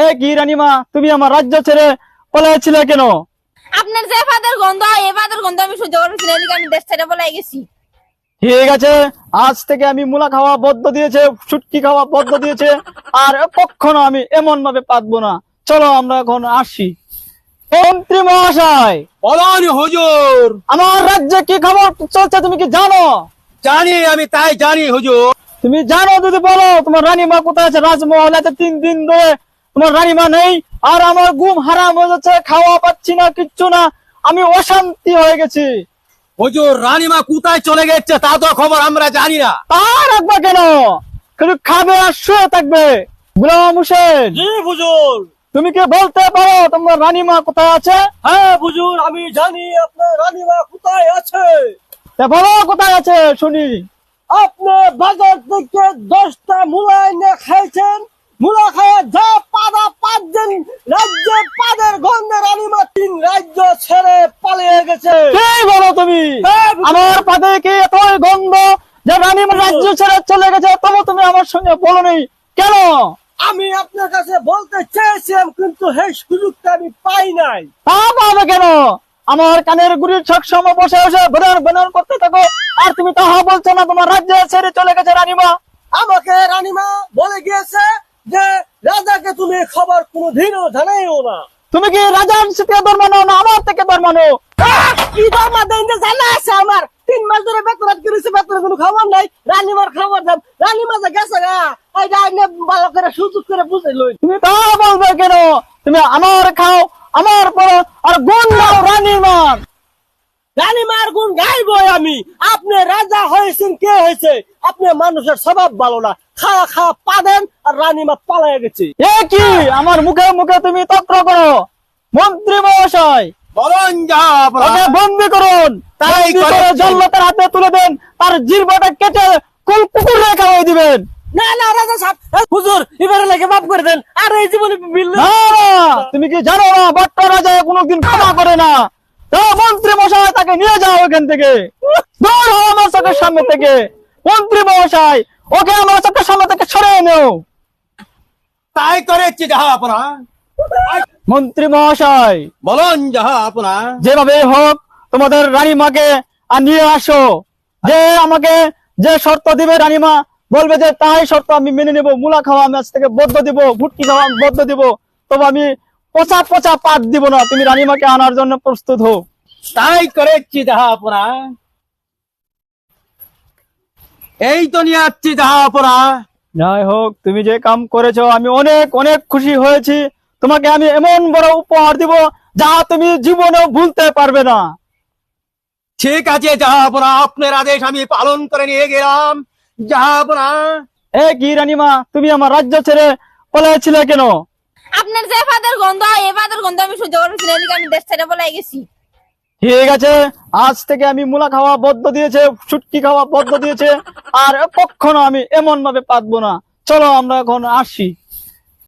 এ কি রানীমা তুমি আমার রাজ্য ছেড়ে পালাইছিলে কেন? আপনার যে ফাদের গন্ধ এই ফাদের গন্ধ আমি সহ্য করতেছি না আমি দেশ ছেড়ে বলাই গেছি। ঠিক আছে আজ থেকে আমি মুলা খাওয়া বদ্ধ দিয়েছে ছুটকি খাওয়া বদ্ধ দিয়েছে আর কখনো আমি এমন ভাবে পাতবো না। চলো আমরা এখন আসি। মন্ত্রী মহাশয়! বলন হুজুর! আমার রাজ্যে কি খবর চলছে তুমি কি জানো? জানি আমি তাই জানি হুজুর। তুমি জানো যদি বলো তোমার রানীমা কোথায় আছে? রাজমহল আছে তিন দিন ধরে তোমার রানীমা নেই আর আমার ঘুম হারাম হয়ে যাচ্ছে খাওয়া পাচ্ছি না কিচ্ছু না আমি অশান্তি হয়ে গেছি। হুজুর রানীমা কোথায় চলে গেছে তা তো খবর আমরা জানি না। তা রাখবা কেন? কিন্তু খাবে আর শুয়ে থাকবে। গুলাম হোসেন জি হুজুর। তুমি কি বলতে পারো তোমার রানীমা কোথায় আছে? হ্যাঁ হুজুর আমি জানি আপনার রানীমা কোথায় আছে। তা বলো কোথায় আছে শুনি। আপনি বাজার থেকে দশটা মূলা এনে খাইছেন মূলা খাওয়া যা পাদা পাঁচ দিন রাজ্যে পাদের গন্ধে রানীমা তিন রাজ্য ছেড়ে পালিয়ে গেছে কি বলো তুমি? আমার পাতে কি এতই গন্ধ যে রানীমা রাজ্য ছেড়ে চলে গেছে তবু তুমি আমার সঙ্গে বলো নি কেন? আমি আপনার কাছে বলতে চেয়েছিলাম কিন্তু সেই সুযোগটা আমি পাই নাই। তা পাবে কেন? আমার কানের গুড়ির সব সময় বসে বসে বেনার বেনার করতে থাকো আর তুমি তাহা বলছো না তোমার রাজ্যে ছেড়ে চলে গেছে রানীমা। আমাকে রানীমা বলে গিয়েছে যে রাজাকে তুমি খবর কোনোদিনও জানাইও না। তুমি কি রাজার থেকে ধর্ম নাও না আমার থেকে ধর্ম নাও কি ধর্মা? দেন জানা আছে আমার। তিন মাস ধরে বেতরাত করেছে বেতনের কোনো খবর নাই। রানীমার খবর দেন রানীমা যে গেছে গা এইটা আপনি ভালো করে সুযোগ করে বুঝে লই। তুমি তা বলবে কেন? তুমি আমার খাও আমার পর আর গুণ দাও রানীমার। রানীমার গুণ গাইবো আমি। আপনি রাজা হয়েছেন কে হয়েছে? আপনি মানুষের স্বভাব ভালো না। খাওয়া খাওয়া পাদেন আর রানীমা পালায় গেছে। এ কি? আমার মুখে মুখে তুমি তক্র করো। মন্ত্রী মহাশয় বলন যা ওকে বন্দি করুন। তাই বন্দি করে করেছি। জল্লতের হাতে তুলে দেন। তার জিরবাটা কেটে কুল কুকুর রেখা দিবেন। না না রাজা সাহেব হুজুর এবারে লাগে মাফ করে দেন। আর এই জীবনে বিল না না, তুমি কি জানো না বট্ট রাজা কোনোদিন ক্ষমা করে না? তো মন্ত্রী মশাই তাকে নিয়ে যাও এখান থেকে। দূর হও আমার চোখের সামনে থেকে। মন্ত্রী মশাই ওকে আমার চোখের সামনে থেকে সরিয়ে নেও। তাই করেছি যাহা আপনা। মন্ত্রী মহাশয় বলন যাহা আপনা। যেভাবে হোক তোমাদের রানীমাকে আর নিয়ে আসো। যে আমাকে যে শর্ত দিবে রানীমা বলবে যে তাই শর্ত আমি মেনে নেব। মুলা খাওয়া আমি আজ থেকে বদ্ধ দিব ভুটকি খাওয়া আমি বদ্ধ দিব। তবে আমি পচা পচা পাত দিব না। তুমি রানী রানীমাকে আনার জন্য প্রস্তুত হোক তাই করেছি যাহা আপনা। এই তো নিয়ে আসছি যাহা আপনা যাই হোক তুমি যে কাম করেছ আমি অনেক অনেক খুশি হয়েছি। তোমাকে আমি এমন বড় উপহার দিব যা তুমি জীবনেও ভুলতে পারবে না। ঠিক আছে যাহা আপনা আপনার আদেশ আমি পালন করে নিয়ে গেলাম। যাহা আপনা এ কি রানীমা তুমি আমার রাজ্য ছেড়ে পালাইছিলে কেন? আপনার যে ফাদের গন্ধ এই ফাদের গন্ধ আমি সহ্য করতেছি না আমি দেশ ছেড়ে বলাই গেছি। ঠিক আছে, আজ থেকে আমি মুলা খাওয়া বদ্ধ দিয়েছে ছুটকি খাওয়া বদ্ধ দিয়েছে, আর কখনো আমি এমন ভাবে পাতবো না। চলো আমরা এখন আসি।